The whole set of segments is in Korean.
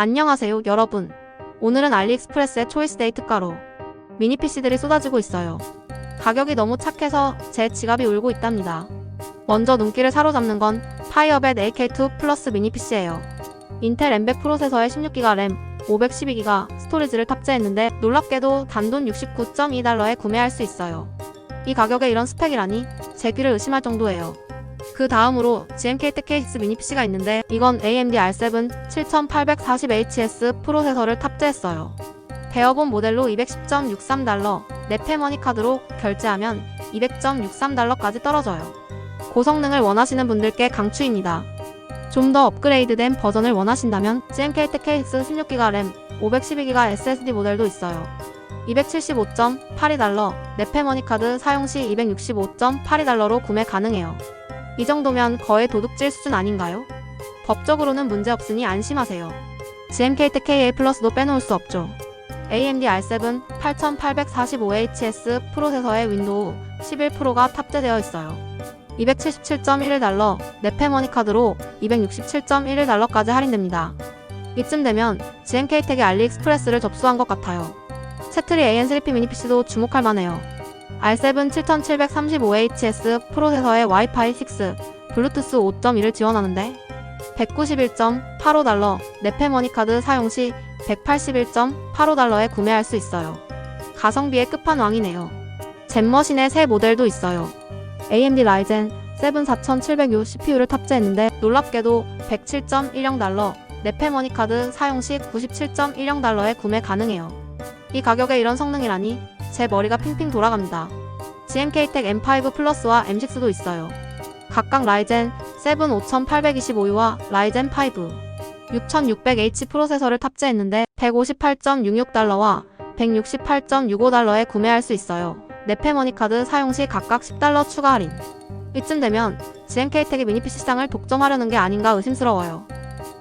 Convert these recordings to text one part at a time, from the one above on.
안녕하세요, 여러분. 오늘은 알리익스프레스의 초이스데이 특가로 미니 PC들이 쏟아지고 있어요. 가격이 너무 착해서 제 지갑이 울고 있답니다. 먼저 눈길을 사로잡는 건 파이어벳 AK2 플러스 미니 PC예요. 인텔 M100 프로세서에 16기가 램, 512기가 스토리지를 탑재했는데 놀랍게도 단돈 69.2달러에 구매할 수 있어요. 이 가격에 이런 스펙이라니 제 귀를 의심할 정도예요. 그 다음으로 GMK TK6 미니 PC가 있는데 이건 AMD R7 7840HS 프로세서를 탑재했어요. 대여본 모델로 210.63달러, 넷페머니 카드로 결제하면 200.63달러까지 떨어져요. 고성능을 원하시는 분들께 강추입니다. 좀 더 업그레이드된 버전을 원하신다면 GMK TK6 16기가 램, 512기가 SSD 모델도 있어요. 275.82달러, 넷페머니 카드 사용 시 265.82달러로 구매 가능해요. 이 정도면 거의 도둑질 수준 아닌가요? 법적으로는 문제 없으니 안심하세요. GMK TKA 플러스도 빼놓을 수 없죠. AMD R7 8845HS 프로세서에 윈도우 11 프로가 탑재되어 있어요. 277.11달러, 넷페머니 카드로 267.11달러까지 할인됩니다. 이쯤 되면 GMK 텍의 알리익스프레스를 접수한 것 같아요. 채트리 AN3P 미니 PC도 주목할 만해요. R7 7735HS 프로세서에 와이파이 6, 블루투스 5.1을 지원하는데 191.85달러, 넷페머니 카드 사용 시 181.85달러에 구매할 수 있어요. 가성비의 끝판왕이네요. 젠머신의 새 모델도 있어요. AMD 라이젠 7 4700U CPU를 탑재했는데 놀랍게도 107.10달러, 넷페머니 카드 사용 시 97.10달러에 구매 가능해요. 이 가격에 이런 성능이라니 제 머리가 핑핑 돌아갑니다. GMK텍 M5 플러스와 M6도 있어요. 각각 라이젠 7 5825U와 라이젠 5 6600H 프로세서를 탑재했는데 158.66달러와 168.65달러에 구매할 수 있어요. 넷페머니 카드 사용 시 각각 10달러 추가 할인. 이쯤 되면 GMK텍의 미니 PC 시장을 독점하려는 게 아닌가 의심스러워요.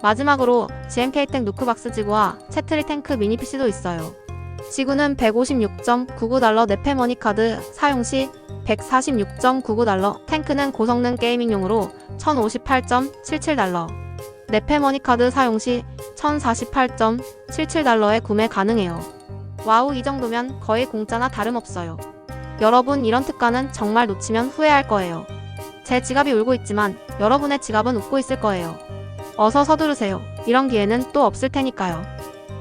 마지막으로 GMK텍 누크박스 지구와 채트리 탱크 미니 PC도 있어요. 지구는 156.99달러 넷페머니 카드 사용 시 146.99달러, 탱크는 고성능 게이밍용으로 1058.77달러, 넷페머니 카드 사용 시 1048.77달러에 구매 가능해요. 와우 이 정도면 거의 공짜나 다름없어요. 여러분 이런 특가는 정말 놓치면 후회할 거예요. 제 지갑이 울고 있지만 여러분의 지갑은 웃고 있을 거예요. 어서 서두르세요. 이런 기회는 또 없을 테니까요.